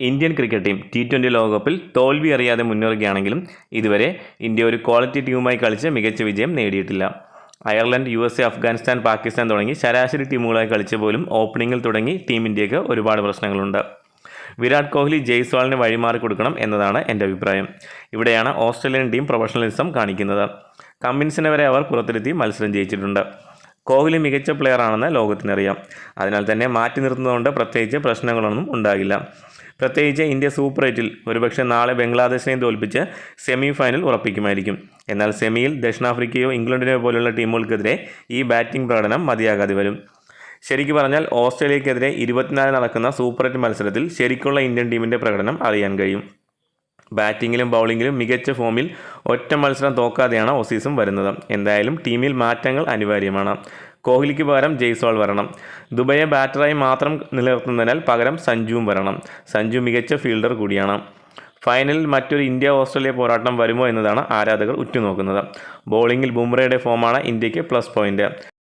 Indian cricket team T twenty ലോകകപ്പിൽ തോൽവി അറിയാതെ മുന്നേറുകയാണെങ്കിലും ഇതുവരെ ഇന്ത്യ ഒരു ക്വാളിറ്റി ടീമുമായി കളിച്ച് മികച്ച വിജയം നേടിയിട്ടില്ല. Ireland U S A Afghanistan Pakistan തുടങ്ങി ശരാശരി ടീമുകളായി കളിച്ച പോലും ഓപ്പണിങ്ങിൽ തുടങ്ങി ടീം ഇന്ത്യയ്ക്ക് ഒരുപാട് പ്രശ്നങ്ങളുണ്ട്. വിരാട് കോഹ്ലി ജയ്സ്വാളിന് വഴിമാറി കൊടുക്കണം എന്നതാണ് എന്റെ അഭിപ്രായം. ഇവിടെയാണ് ഓസ്ട്രേലിയൻ ടീം പ്രൊഫഷണലിസം കാണിക്കുന്നത്. കമ്മിൻസിനെ വരെ അവർ പുറത്തിരുത്തി മത്സരം ജയിച്ചിട്ടുണ്ട്. കോഹ്ലി മികച്ച പ്ലെയറാണെന്ന് ലോകത്തിനറിയാം. അതിനാൽ തന്നെ മാറ്റി നിർത്തുന്നതുകൊണ്ട് പ്രത്യേകിച്ച് പ്രശ്നങ്ങളൊന്നും ഉണ്ടാകില്ല. പ്രത്യേകിച്ച് ഇന്ത്യ സൂപ്പർ എയ്റ്റിൽ ഒരുപക്ഷെ നാളെ ബംഗ്ലാദേശിനെയും തോൽപ്പിച്ച് സെമി ഫൈനൽ ഉറപ്പിക്കുമായിരിക്കും. എന്നാൽ സെമിയിൽ ദക്ഷിണാഫ്രിക്കയോ ഇംഗ്ലണ്ടിനെയോ പോലുള്ള ടീമുകൾക്കെതിരെ ഈ ബാറ്റിംഗ് പ്രകടനം മതിയാകാതെ വരും. ശരിക്കു പറഞ്ഞാൽ ഓസ്ട്രേലിയക്കെതിരെ ഇരുപത്തിനാല് നടക്കുന്ന സൂപ്പർ എയ്റ്റ് മത്സരത്തിൽ ശരിക്കുള്ള ഇന്ത്യൻ ടീമിന്റെ പ്രകടനം അറിയാൻ കഴിയും. ബാറ്റിങ്ങിലും ബൗളിങ്ങിലും മികച്ച ഫോമിൽ ഒറ്റ മത്സരം തോക്കാതെയാണ് ഓസീസും വരുന്നത്. എന്തായാലും ടീമിൽ മാറ്റങ്ങൾ അനിവാര്യമാണ്. കോഹ്ലിക്ക് പകരം ജയ്സ്വാൾ വരണം. ദുബൈയെ ബാറ്ററായി മാത്രം നിലനിർത്തുന്നതിനാൽ പകരം സഞ്ജുവും വരണം. സഞ്ജു മികച്ച ഫീൽഡർ കൂടിയാണ്. ഫൈനലിൽ മറ്റൊരു ഇന്ത്യ ഓസ്ട്രേലിയ പോരാട്ടം വരുമോ എന്നതാണ് ആരാധകർ ഉറ്റുനോക്കുന്നത്. ബോളിംഗിൽ ബുംറയുടെ ഫോമാണ് ഇന്ത്യയ്ക്ക് പ്ലസ് പോയിന്റ്.